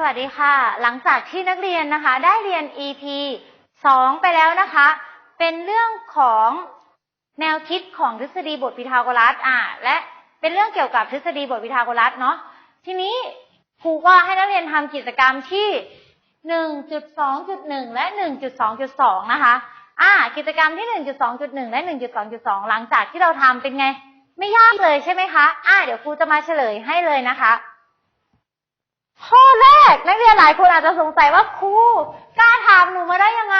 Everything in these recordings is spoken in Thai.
สวัสดีค่ะ หลังจากที่นักเรียนนะคะได้เรียน EP 2 ไปแล้วนะคะ เป็นเรื่องของแนวคิดของทฤษฎีบทพีทาโกรัสอ่าและเป็นเรื่องเกี่ยวกับทฤษฎีบทพีทาโกรัสเนาะทีนี้ครูก็ให้นักเรียนทำกิจกรรมที่ 1.2.1 และ 1.2.2 นะคะ อ่า กิจกรรมที่ 1.2.1 และ 1.2.2 หลังจากที่เราทำเป็นไง ไม่ยากเลยใช่ไหมคะ อ่าเดี๋ยวครูจะมาเฉลยให้เลยนะคะ ข้อแรกนักเรียนหลายคนอาจจะสงสัยว่าครูกล้าถามหนูมาได้ยังไง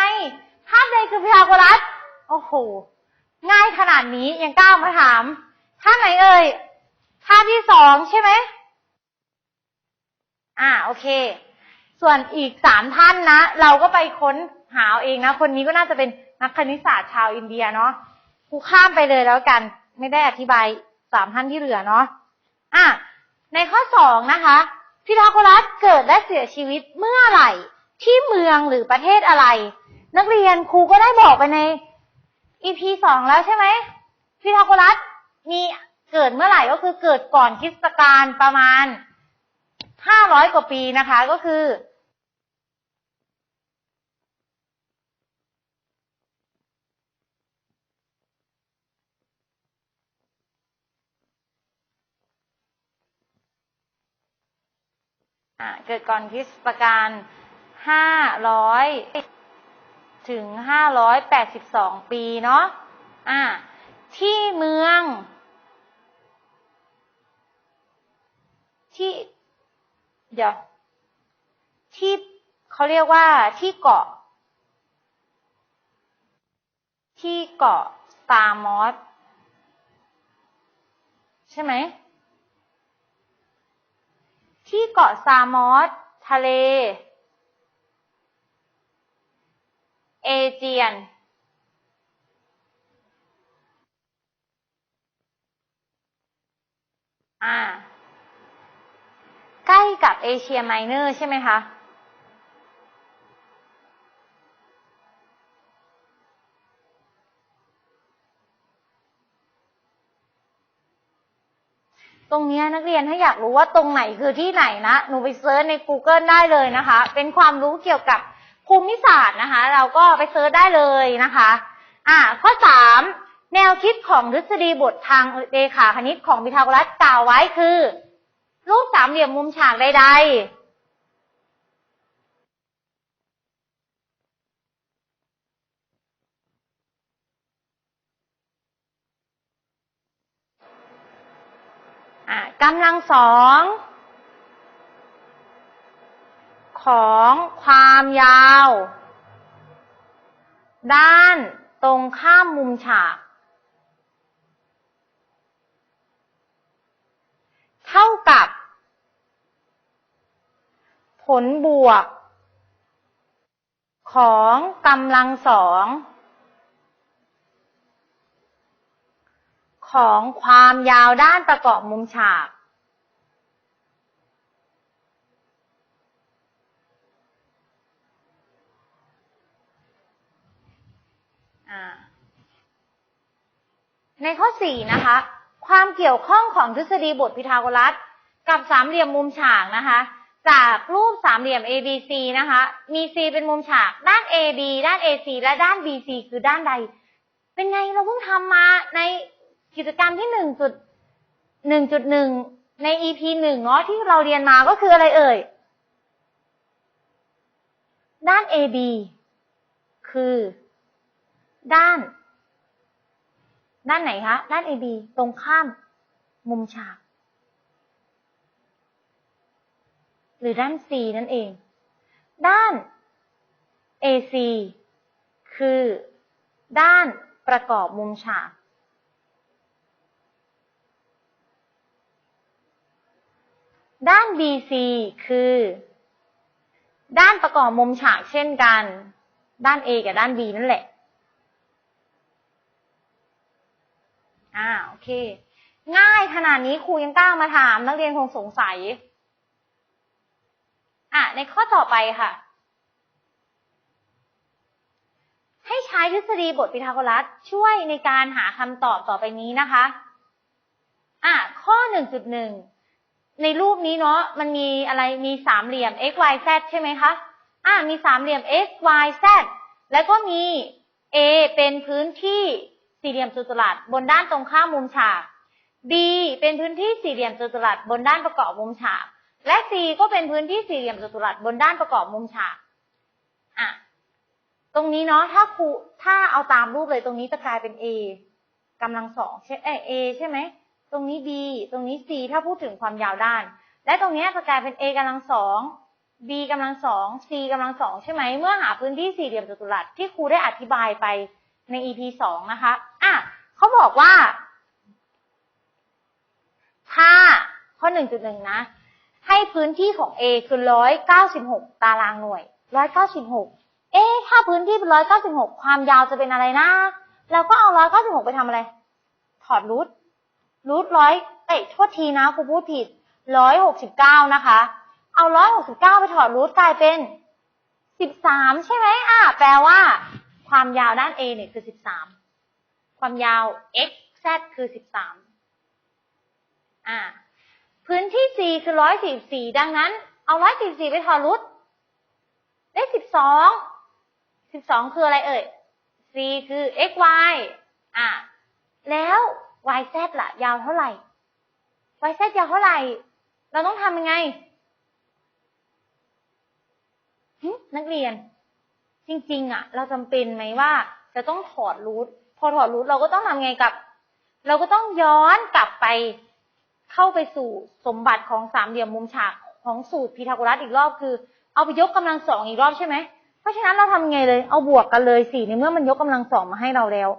ภาพใดคือพีทาโกรัส โอ้โห ง่ายขนาดนี้ยังกล้ามาถามท่าไหนเอ่ยท่าที่สองใช่ไหมอ่าโอเค ส่วนอีกสามท่านนะ เราก็ไปค้นหาเอาเองนะ คนนี้ก็น่าจะเป็นนักคณิตศาสตร์ชาวอินเดียเนาะครูข้ามไปเลยแล้วกัน ไม่ได้อธิบายสามท่านที่เหลือเนาะอะในข้อสองนะคะ พีทาโกรัสเกิดและเสียชีวิตเมื่อไหร่ ที่เมืองหรือประเทศอะไร นักเรียนครูก็ได้บอกไปใน EP สองแล้วใช่ไหมพีทาโกรัสมีเกิดเมื่อไหร่ก็คือเกิดก่อนคริสตกาลประมาณห้าร้อยกว่าปีนะคะ ก็คือ อ่าเกิดก่อนคริสตกาลห้าร้อยถึงห้าร้อยแปดสิบสองปีเนาะอ่าที่เมือง ที่ เดี๋ยว ที่เขาเรียกว่าที่เกาะ ที่เกาะตามอสใช่ไหม ที่เกาะซามอสทะเล เอเจียน อ่า ใกล้กับเอเชียไมเนอร์ใช่ไหมคะ ตรงนี้นักเรียนถ้าอยากรู้ว่าตรงไหนคือที่ไหนนะ หนูไปเซิร์ชใน Google ได้เลยนะคะ เป็นความรู้เกี่ยวกับภูมิศาสตร์นะคะ เราก็ไปเซิร์ชได้เลยนะคะ อ่า ข้อสามแนวคิดของทฤษฎีบททางเรขาคณิตของพีทาโกรัสกล่าวไว้คือ รูปสามเหลี่ยมมุมฉากใดๆ กำลังสองของความยาว ด้านตรงข้ามมุมฉาก เท่ากับ ผลบวก ของกำลังสอง ของความยาวด้านประกอบมุมฉาก ในข้อสี่นะคะ ความเกี่ยวข้องของทฤษฎีบทพีทาโกรัส กับสามเหลี่ยมมุมฉากนะคะ จากรูปสามเหลี่ยม ABC นะคะ มี C เป็นมุมฉาก ด้าน AB ด้าน AC และด้าน BC คือด้านใด เป็นไงเราเพิ่งทำมาใน กิจกรรมที่หนึ่งจุดหนึ่งจุดหนึ่งใน EP หนึ่งเนาะที่เราเรียนมาก็คืออะไรเอ่ย ด้าน AB คือ ด้าน ด้านไหนคะ ด้าน AB ตรงข้าม มุมฉาก หรือด้าน C นั่นเอง ด้าน AC คือ ด้านประกอบมุมฉาก ด้าน BC คือ ด้านประกอบมุมฉากเช่นกัน ด้าน A กับด้าน B นั่นแหละ อ่า โอเค ง่ายขนาดนี้ครูยังกล้ามาถามนักเรียนคงสงสัย อะ ในข้อต่อไปค่ะ ให้ใช้ทฤษฎีบทพีทาโกรัสช่วยในการหาคำตอบต่อไปนี้นะคะ อะ ข้อ 1.1 ในรูปนี้เนาะมันมีอะไรมีสามเหลี่ยม x y z ใช่ไหมคะอ่ามีสามเหลี่ยม x y z แล้วก็มี A เป็นพื้นที่สี่เหลี่ยมจัตุรัสบนด้านตรงข้ามมุมฉาก B เป็นพื้นที่สี่เหลี่ยมจัตุรัสบนด้านประกอบมุมฉาก และ C ก็เป็นพื้นที่สี่เหลี่ยมจัตุรัสบนด้านประกอบมุมฉากอะตรงนี้เนาะถ้าครูถ้าเอาตามรูปเลยตรงนี้จะกลายเป็น A กำลังสองใช่เอ A ใช่ไหม ตรงนี้ B ตรงนี้ C ถ้าพูดถึงความยาวด้าน และตรงนี้จะกลายเป็น A กำลังสอง B กำลังสอง C กำลังสองใช่ไหมเมื่อหาพื้นที่สี่เหลี่ยมจัตุรัสที่ครูได้อธิบายไปใน EP สองนะคะอะเขาบอกว่า ถ้าข้อหนึ่งจุดหนึ่งนะ ให้พื้นที่ของ A คือร้อยเก้าสิบหกตารางหน่วยร้อยเก้าสิบหกเอ๊ะถ้าพื้นที่เป็นร้อยเก้าสิบหกความยาวจะเป็นอะไรนะเราก็เอาร้อยเก้าสิบหกไปทำอะไร ถอดรูท รูทร้อยเอ้ยโทษทีนะครูพูดผิดร้อยหกสิบเก้านะคะ เอาร้อยหกสิบเก้าไปถอดรูทกลายเป็นสิบสามใช่ไหมอะแปลว่า ความยาวด้าน A เนี่ยคือสิบสามความยาว x z คือสิบสามอ่า พื้นที่ C คือร้อยสี่สี่ดังนั้น เอาร้อยสี่สี่ไปถอดรูทได้สิบสองสิบสองคืออะไรเอ่ย C คือ x y อะแล้ว y z ล่ะ ยาวเท่าไหร่ y z ยาวเท่าไหร่ เราต้องทำยังไงนักเรียน จริง ๆ อะ เราจำเป็นไหมว่า จะต้องถอดรูทพอถอดรูทเราก็ต้องทำไงกับ เราก็ต้องย้อนกลับไป เข้าไปสู่สมบัติของสามเหลี่ยมมุมฉากของสูตรพีทาโกรัสอีกรอบคือ เอาไปยกกำลังสองอีกรอบใช่ไหมเพราะฉะนั้นเราทำยังไงเลย เอาบวกกันเลยสี่ในเมื่อมันยกกำลังสองมาให้เราแล้ว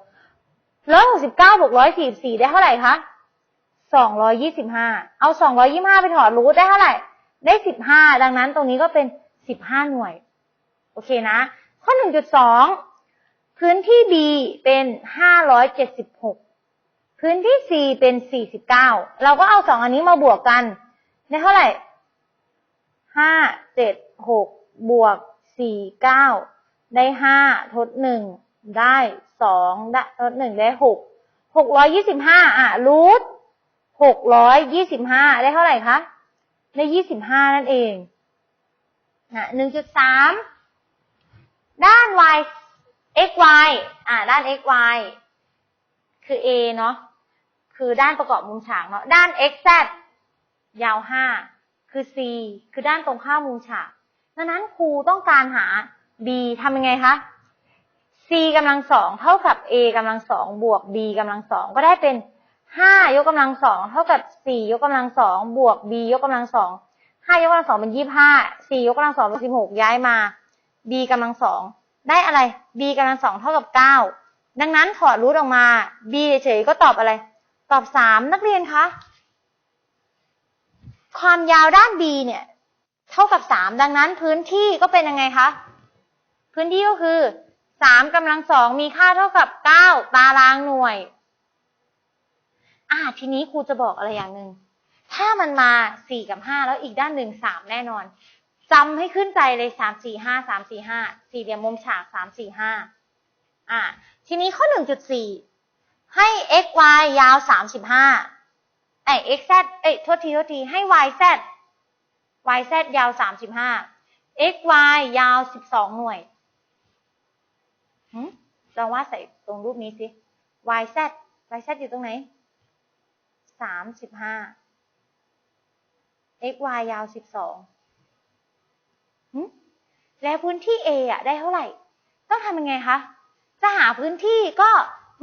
ร้อยหกสิบเก้าบวกร้อยสี่สี่ได้เท่าไหร่คะสองร้อยยี่สิบห้าเอาสองร้อยี่ห้าไปถอดรูทได้เท่าไหร่ ได้สิบห้าดังนั้นตรงนี้ก็เป็นสิบห้าหน่วย โอเคนะ ข้อหนึ่งจุดสองพื้นที่ B เป็นห้าร้อยเจ็ดสิบหกพื้นที่ C เป็นสี่สิบเก้าเราก็เอาสองอันนี้มาบวกกัน ได้เท่าไหร่ห้าเจ็ดหกบวกสี่เก้าได้ห้าทดหนึ่ง ได้สองได้ทดหนึ่งได้หกหกร้อยยี่สิบห้าอะรูทหกร้อยยี่สิบห้าได้เท่าไหร่คะได้ยี่สิบห้านั่นเองนะหนึ่งจุดสามด้าน y x y อ่าด้าน x y คือ a เนาะคือด้านประกอบมุมฉากเนาะด้าน x z ยาวห้าคือ c คือด้านตรงข้ามมุมฉากดังนั้นครูต้องการหา b ทำยังไงคะ c กำลังสองเท่ากับ a กำลังสองบวก b กำลังสองก็ได้เป็นห้ายกกำลังสองเท่ากับสี่ยกกำลังสองบวก b ยกกำลังสองห้ายกกำลังสองเป็นยี่ห้าสี่ยกกำลังสองเป็นสิบหกย้ายมา b กำลังสองได้อะไร b กำลังสองเท่ากับเก้าดังนั้นถอดรูทออกมา b เฉยๆก็ตอบอะไร ตอบสามนักเรียนคะความยาวด้าน b เนี่ย เท่ากับสามดังนั้นพื้นที่ก็เป็นยังไงคะพื้นที่ก็คือ สามกำลังสองมีค่าเท่ากับเก้าตารางหน่วย อ่า ทีนี้ครูจะบอกอะไรอย่างหนึ่ง ถ้ามันมาสี่กับห้าแล้วอีกด้านหนึ่งสามแน่นอนจำให้ขึ้นใจเลยสามสี่ห้าสามสี่ห้าสี่เหลี่ยมมุมฉากสามสี่ห้าอ่า ทีนี้ข้อหนึ่งจุดสี่ให้ x y ยาวสามสิบห้าไอ้ x z เอ้ยโทษทีโทษทีให้ y z y z ยาวสามสิบห้า x y ยาวสิบสองหน่วย ลองวาดใส่ตรงรูปนี้สิ y z y z อยู่ตรงไหน สามสิบห้า x y ยาวสิบสองแล้วพื้นที่ A อะ ได้เท่าไหร่ ต้องทำยังไงคะ จะหาพื้นที่ก็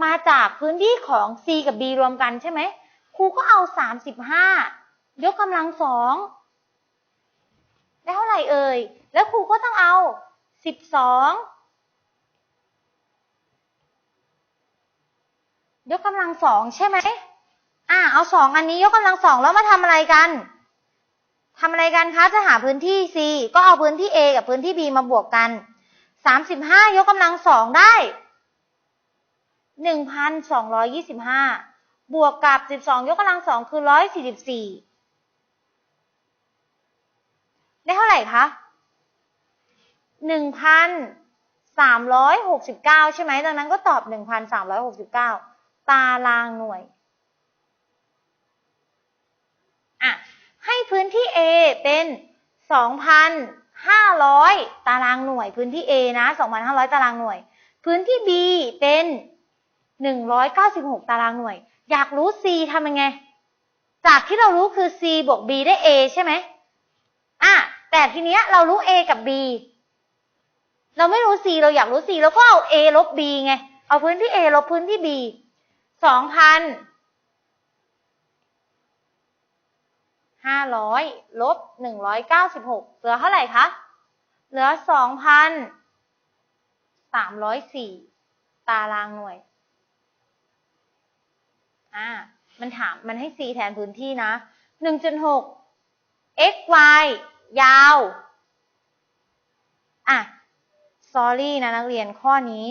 มาจากพื้นที่ของ C กับ B รวมกันใช่ไหม ครูก็เอาสามสิบห้ายกกำลังสอง ได้เท่าไหร่เอ่ย แล้วครูก็ต้องเอาสิบสอง ยกกำลังสองใช่ไหมอ่าเอาสองอันนี้ยกกำลังสองแล้วมาทำอะไรกันทำอะไรกันคะจะหาพื้นที่ C ก็เอาพื้นที่ A กับพื้นที่ B มาบวกกันสามสิบห้ายกกำลังสองได้หนึ่งพันสองร้อยยี่สิบห้าบวกกับสิบสองยกกำลังสองคือร้อยสี่สิบสี่ได้เท่าไหร่คะหนึ่งพันสามร้อยหกสิบเก้าใช่ไหมดังนั้นก็ตอบหนึ่งพันสามร้อยหกสิบเก้า ตารางหน่วยอะให้พื้นที่ A เป็น 2,500 ตารางหน่วย พื้นที่ A นะ 2,500 ตารางหน่วย พื้นที่ B เป็น 196 ตารางหน่วย อยากรู้ C ทำยังไง จากที่เรารู้คือ C บวก B ได้ A ใช่ไหมอะแต่ทีเนี้ยเรารู้ A กับ B เราไม่รู้ C เราอยากรู้ C เราก็เอา A ลบ B ไง เอาพื้นที่ A ลบพื้นที่ B สองพันห้าร้อยลบหนึ่งร้อยเก้าสิบหกเหลือเท่าไหร่คะ เหลือสองพันสามร้อยสี่ตารางหน่วย อ่า มันถาม มันให้ c แทนพื้นที่นะหนึ่งจุดหก x y ยาว อะ sorry นะนักเรียนข้อนี้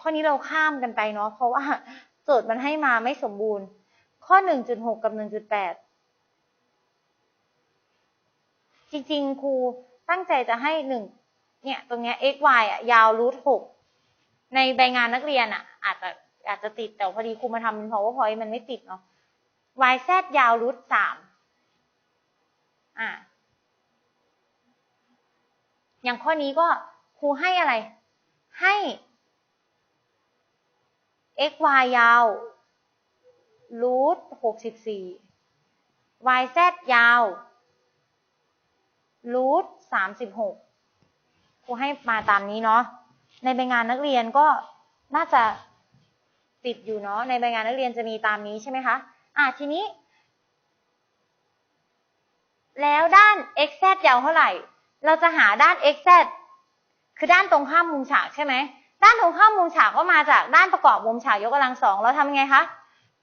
ข้อนี้เราข้ามกันไปเนาะเพราะว่าโจทย์มันให้มาไม่สมบูรณ์ ข้อ 1.6 กับ 1.8 จริงๆ ครูตั้งใจจะให้หนึ่งเนี่ยตรงเนี้ย x y อะยาวรูทหกในใบงานนักเรียนอะ อาจจะอาจจะติดแต่พอดีครูมาทำเป็น powerpoint มันไม่ติดเนาะ y z ยาวรูทสามอะอย่างข้อนี้ก็ครูให้อะไร ให้ x y ยาวรูทหกสิบสี่ y z ยาวรูทสามสิบหกครูให้มาตามนี้เนาะ ในใบงานนักเรียนก็น่าจะติดอยู่เนาะ ในใบงานนักเรียนจะมีตามนี้ใช่ไหมคะ อะทีนี้ แล้วด้าน x z ยาวเท่าไหร่ เราจะหาด้าน x z คือด้านตรงข้ามมุมฉากใช่ไหม ด้านตรงข้ามมุมฉากก็มาจากด้านประกอบมุมฉากยกกำลังสองเราทำยังไงคะ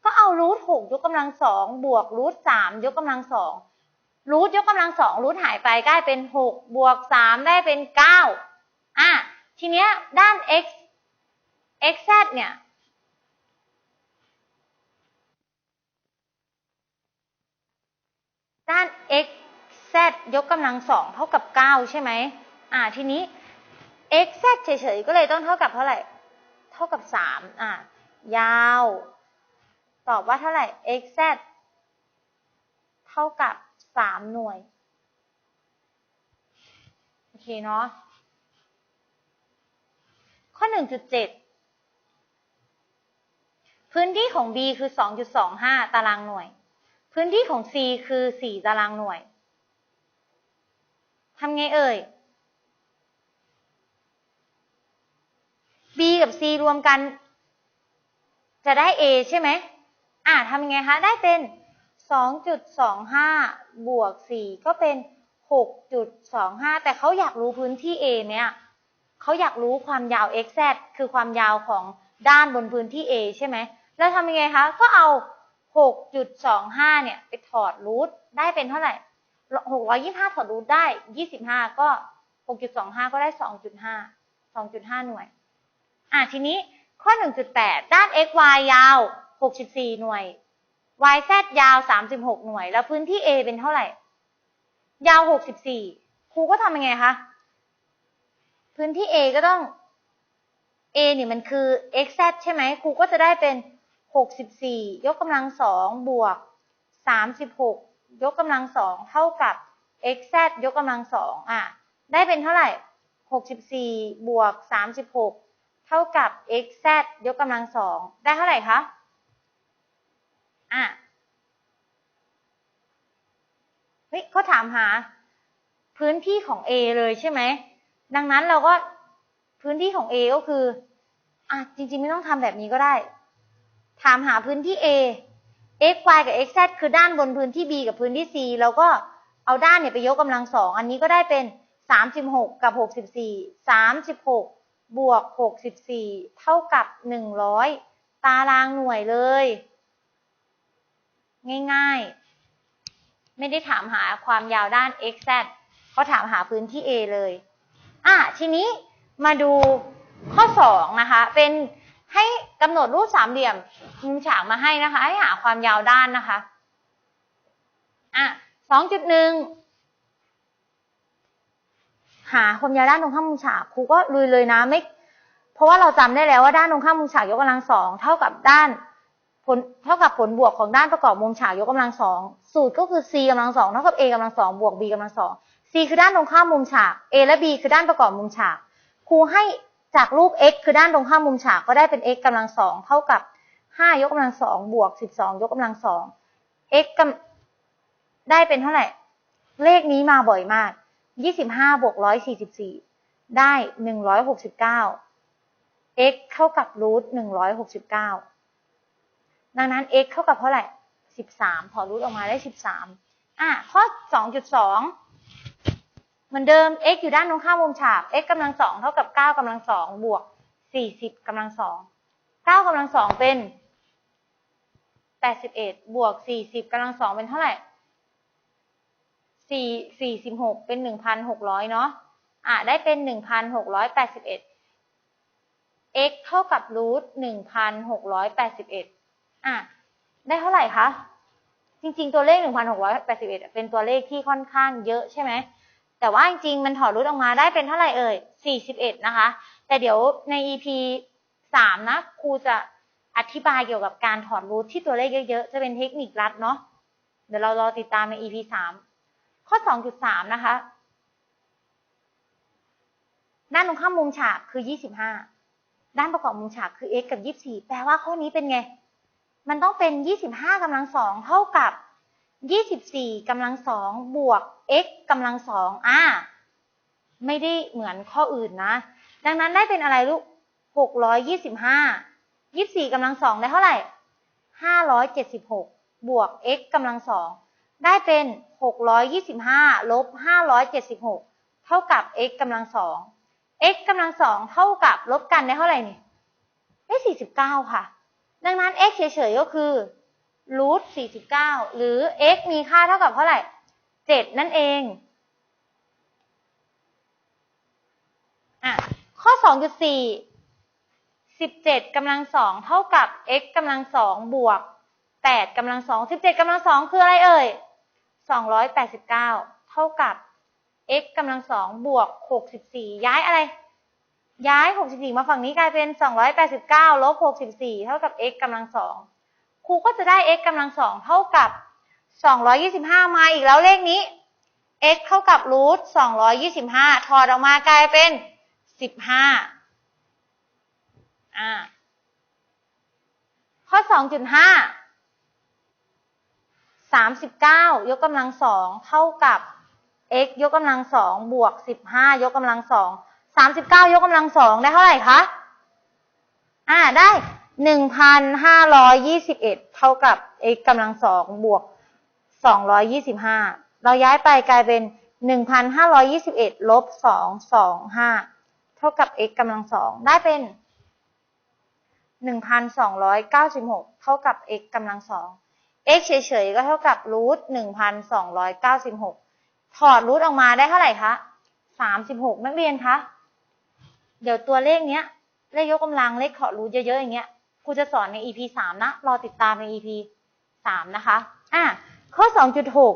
ก็เอารูทหกยกกำลังสองบวกรูทสามยกกำลังสองรูทยกกำลังสองรูทหายไปกลายเป็นหกบวกสามได้เป็นเก้าอะทีเนี้ยด้าน x x z เนี่ยด้าน x z ยกกำลังสองเท่ากับเก้าใช่ไหม อ่า ทีนี้ x z เฉยๆ ก็เลยต้องเท่ากับเท่าไหร่ เท่ากับสามอ่ายาว ตอบว่าเท่าไหร่ x z เท่ากับสามหน่วย โอเคเนาะ ข้อหนึ่งจุดเจ็ดพื้นที่ของ B คือสองจุดสองห้าตารางหน่วย พื้นที่ของ C คือสี่ตารางหน่วย ทำไงเอ่ย B กับ C รวมกัน จะได้ A ใช่ไหมอ่าทำยังไงคะ ได้เป็น 2.25 บวก 4 ก็เป็น 6.25 แต่เขาอยากรู้พื้นที่ A เนี่ยเขาอยากรู้ความยาว xz คือความยาวของด้านบนพื้นที่ A ใช่ไหม แล้วทำยังไงคะ ก็เอา 6.25 เนี่ย ไปถอดรูทได้เป็นเท่าไหร่ 625 ถอดรูทได้ 25 ก็ 6.25 ก็ได้ 2.5 2.5 หน่วย อะทีนี้ข้อ 1.8 ด้าน x y ยาว 64 หน่วย y z ยาว 36 หน่วย แล้วพื้นที่ A เป็นเท่าไหร่ ยาว 64 ครูก็ทำยังไงคะ พื้นที่ A ก็ต้อง A นี่มันคือ x z ใช่ไหมครูก็จะได้เป็น 64 ยกกำลังสองบวก 36 ยกกำลังสองเท่ากับ x z ยกกำลังสองอะ ได้เป็นเท่าไหร่ 64 บวก 36 เท่ากับ x z ยกกำลังสองได้เท่าไหร่คะอะเฮ้ยเขาถามหา พื้นที่ของ A เลยใช่ไหม ดังนั้นเราก็พื้นที่ของ A ก็คืออะจริงๆไม่ต้องทำแบบนี้ก็ได้ ถามหาพื้นที่ A x y กับ x z คือด้านบนพื้นที่ B กับพื้นที่ C เราก็เอาด้านเนี่ยไปยกกำลังสอง อันนี้ก็ได้เป็น 36 กับ 64 36 บวก 64 เท่ากับ 100 ตารางหน่วยเลย ง่ายๆ ไม่ได้ถามหาความยาวด้าน x z เขาถามหาพื้นที่ A เลยอะทีนี้มาดูข้อ 2 นะคะ เป็นให้กำหนดรูปสามเหลี่ยมมุมฉากมาให้นะคะ ให้หาความยาวด้านนะคะอะ2.1 หาความยาวด้านตรงข้ามมุมฉากครูก็ลุยเลยนะไม่ เพราะว่าเราจำได้แล้วว่าด้านตรงข้ามมุมฉากยกกำลังสองเท่ากับด้านผลเท่ากับผลบวกของด้านประกอบมุมฉากยกกำลังสองสูตรก็คือ c กำลังสองเท่ากับ a กำลังสองบวก b กำลังสอง c คือด้านตรงข้ามมุมฉาก a และ b คือด้านประกอบมุมฉากครูให้จากรูป x คือด้านตรงข้ามมุมฉากก็ได้เป็น x กำลังสองเท่ากับห้ายกกำลังสองบวกสิบสองยกกำลังสอง x กำได้เป็นเท่าไหร่ เลขนี้มาบ่อยมาก ยี่สิบห้าบวกร้อยสี่สิบสี่ได้หนึ่งร้อยหกสิบเก้า x เท่ากับรูทหนึ่งร้อยหกสิบเก้าดังนั้น x เท่ากับเท่าไหร่สิบสามถอดรูทออกมาได้สิบสามอะ ข้อสองจุดสองเหมือนเดิม x อยู่ด้านตรงข้ามมุมฉาก x กำลังสองเท่ากับเก้ากำลังสองบวกสี่สิบกำลังสองเก้ากำลังสองเป็นแปดสิบเอ็ดบวกสี่สิบกำลังสองเป็นเท่าไหร่ สี่สี่สิบหกเป็นหนึ่งพันหกร้อยเนาะอะได้เป็นหนึ่งพันหกร้อยแปดสิบเอ็ด x เท่ากับรูทหนึ่งพันหกร้อยแปดสิบเอ็ดอะได้เท่าไหร่คะ จริง ๆ ตัวเลขหนึ่งพันหกร้อยแปดสิบเอ็ดเป็นตัวเลขที่ค่อนข้างเยอะใช่ไหม แต่ว่าจริงๆ มันถอดรูทออกมาได้เป็นเท่าไหร่เอ่ยสี่สิบเอ็ดนะคะ แต่เดี๋ยวใน EP สามนะครูจะอธิบายเกี่ยวกับการถอดรูทที่ตัวเลขเยอะๆ จะเป็นเทคนิคลัดเนาะ เดี๋ยวเรารอติดตามใน EP สาม ข้อสองจุดสามนะคะ ด้านตรงข้ามมุมฉากคือยี่สิบห้าด้านประกอบมุมฉากคือ x กับยี่สี่แปลว่าข้อนี้เป็นไง มันต้องเป็นยี่สิบห้ากำลังสองเท่ากับยี่สิบสี่กำลังสองบวก x กำลังสองอ่า ไม่ได้เหมือนข้ออื่นนะ ดังนั้นได้เป็นอะไรลูกหกร้อยยี่สิบห้ายี่สี่กำลังสองได้เท่าไหร่ห้าร้อยเจ็ดสิบหกบวก x กำลังสองได้เป็น หกร้อยยี่สิบห้าลบห้าร้อยเจ็ดสิบหกเท่ากับ x กำลังสอง x กำลังสองเท่ากับลบกันได้เท่าไหร่นี่ได้สี่สิบเก้าค่ะ ดังนั้น x เฉยๆก็คือรูทสี่สิบเก้าหรือ x มีค่าเท่ากับเท่าไหร่เจ็ดนั่นเองอะข้อสองจุดสี่สิบเจ็ดกำลังสองเท่ากับ x กำลังสองบวกแปดกำลังสองสิบเจ็ดกำลังสองคืออะไรเอ่ย สองร้อยแปดสิบเก้าเท่ากับ x กำลังสองบวกหกสิบสี่ย้ายอะไร ย้ายหกสิบสี่มาฝั่งนี้กลายเป็นสองร้อยแปดสิบเก้าลบหกสิบสี่เท่ากับ x กำลังสองครูก็จะได้ x กำลังสองเท่ากับสองร้อยยี่สิบห้ามาอีกแล้วเลขนี้ x เท่ากับรูทสองร้อยยี่สิบห้าถอดออกมากลายเป็นสิบห้าอ่า ข้อส องจุดห้าสามสิบเก้ายกกำลังสองเท่ากับ x ยกกำลังสองบวกสิบห้ายกกำลังสองสามสิบเก้ายกกำลังสองได้เท่าไหร่คะ อ่าได้หนึ่งพันห้าร้อยยี่สิบเอ็ดเท่ากับ x กำลังสองบวกสองร้อยยี่สิบห้าเราย้ายไปกลายเป็นหนึ่งพันห้าร้อยยี่สิบเอ็ดลบสองสองห้าเท่ากับ x กำลังสองได้เป็นหนึ่งพันสองร้อยเก้าสิบหกเท่ากับ x กำลังสอง x เฉยๆก็เท่ากับรูทหนึ่งพันสองร้อยเก้าสิบหกถอดรูทออกมาได้เท่าไหร่คะสามสิบหกนักเรียนคะ เดี๋ยวตัวเลขเนี้ย เลขยกกำลังเลขถอดรูทเยอะๆอย่างเงี้ยครูจะสอนใน EP สามนะ รอติดตามใน EP สามนะคะ อะ ข้อสองจุดหก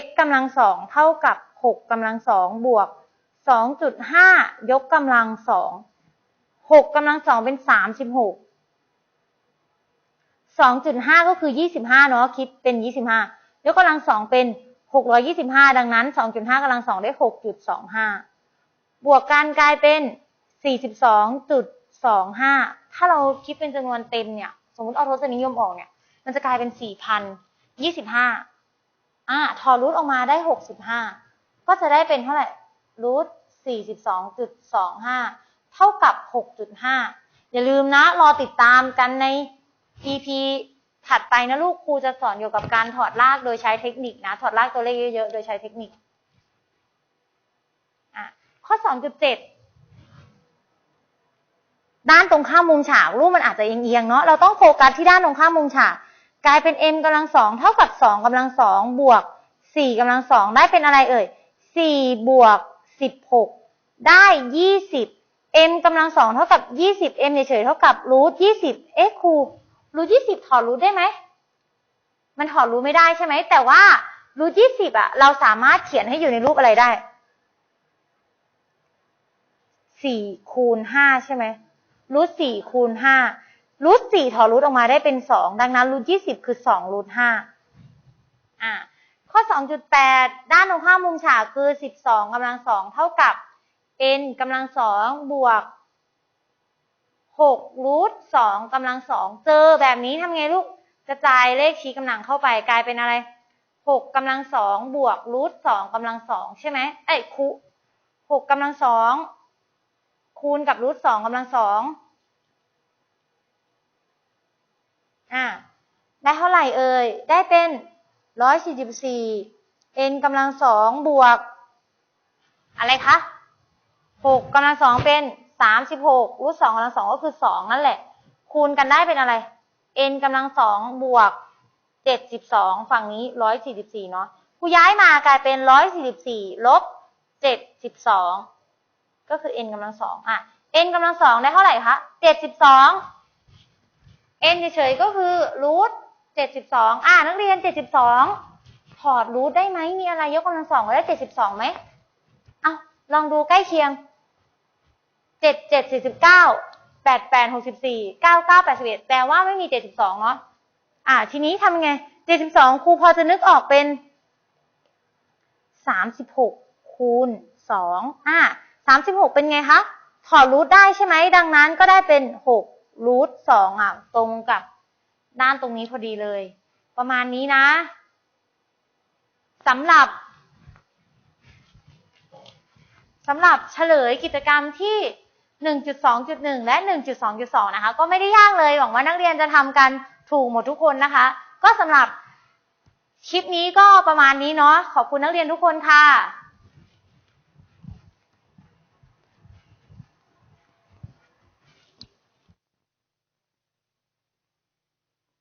x กำลังสองเท่ากับหกกำลังสองบวกสองจุดห้ายกกำลังสองหกกำลังสองเป็นสามสิบหก สองจุดห้าก็คือยี่สิบห้าเนาะคิดเป็นยี่สิบห้ายกกำลังสองเป็นหกร้อยี่สิบห้าดังนั้นสองจุดห้ากำลังสองได้หกจุดสองห้าบวกกันกลายเป็นสี่สิบสองจุดสองห้าถ้าเราคิดเป็นจำนวนเต็มเนี่ย สมมติเอาทศนิยมออกเนี่ย มันจะกลายเป็นสี่พันยี่สิบห้าอ่าทอดรูทออกมาได้หกสิบห้าก็จะได้เป็นเท่าไหร่รูทสี่สิบสองจุดสองห้าเท่ากับหกจุดห้าอย่าลืมนะ รอติดตามกันใน EP ถัดไปนะลูกครูจะสอนเกี่ยวกับการถอดรากโดยใช้เทคนิคนะ ถอดรากตัวเลขเยอะๆ โดยใช้เทคนิคอะข้อสองจุดเจ็ดด้านตรงข้ามมุมฉากรูปมันอาจจะเอียงๆเนาะเราต้องโฟกัสที่ด้านตรงข้ามมุมฉากกลายเป็น m กำลังสองเท่ากับสองกำลังสองบวกสี่กำลังสองได้เป็นอะไรเอ่ยสี่บวกสิบหกได้ยี่สิบ m กำลังสองเท่ากับยี่สิบ m เฉยๆเท่ากับรูทยี่สิบเอ๊ะครู รูทยี่สิบถอดรูทได้ไหม มันถอดรูทไม่ได้ใช่ไหม แต่ว่ารูทยี่สิบอะเราสามารถเขียนให้อยู่ในรูปอะไรได้สี่คูณห้าใช่ไหมรูทสี่คูณห้ารูทสี่ถอดรูทออกมาได้เป็นสองดังนั้นรูทยี่สิบคือสองรูทห้าอ่าข้อสองจุดแปดด้านตรงข้ามมุมฉากคือสิบสองกำลังสองเท่ากับ n กำลังสองบวก หกรูทสองกำลังสองเจอแบบนี้ทำไงลูก กระจายเลขชี้กำลังเข้าไปกลายเป็นอะไรหกกำลังสองบวกรูทสองกำลังสองใช่ไหมเอ้ยคูหกกำลังสองคูณกับรูทสองกำลังสองอ่า ได้เท่าไหร่เอ่ย ได้เป็นร้อยสี่สิบสี่ n กำลังสองบวก อะไรคะหกกำลังสองเป็น สามสิบหกรูทสองกำลังสองก็คือสองนั่นแหละ คูณกันได้เป็นอะไร n กำลังสองบวกเจ็ดสิบสองฝั่งนี้ร้อยสี่สิบสี่เนาะกูย้ายมากลายเป็นร้อยสี่สิบสี่ลบเจ็ดสิบสองก็คือ n กำลังสองอะ n กำลังสองได้เท่าไหร่คะเจ็ดสิบสอง n เฉยๆก็คือรูทเจ็ดสิบสองอะนักเรียนเจ็ดสิบสองถอดรูทได้ไหมมีอะไรยกกำลังสองได้เจ็ดสิบสองไหมเอาลองดูใกล้เคียง เจ็ดเจ็ดสี่สิบเก้าแปดแปดหกสิบสี่เก้าเก้าแปดสิบเอ็ดแปลว่าไม่มีเจ็ดสิบสองเนาะอะทีนี้ทำยังไงเจ็ดสิบสองครูพอจะนึกออกเป็นสามสิบหกคูณสองอะสามสิบหกเป็นไงคะถอดรูทได้ใช่ไหมดังนั้นก็ได้เป็นหกรูทสองอะ ตรงกับด้านตรงนี้พอดีเลย ประมาณนี้นะสำหรับสำหรับเฉลยกิจกรรมที่ 1.2.1 และ 1.2.2 นะคะ ก็ไม่ได้ยากเลย หวังว่านักเรียนจะทำกันถูกหมดทุกคนนะคะ ก็สำหรับคลิปนี้ก็ประมาณนี้เนาะ ขอบคุณนักเรียนทุกคนค่ะ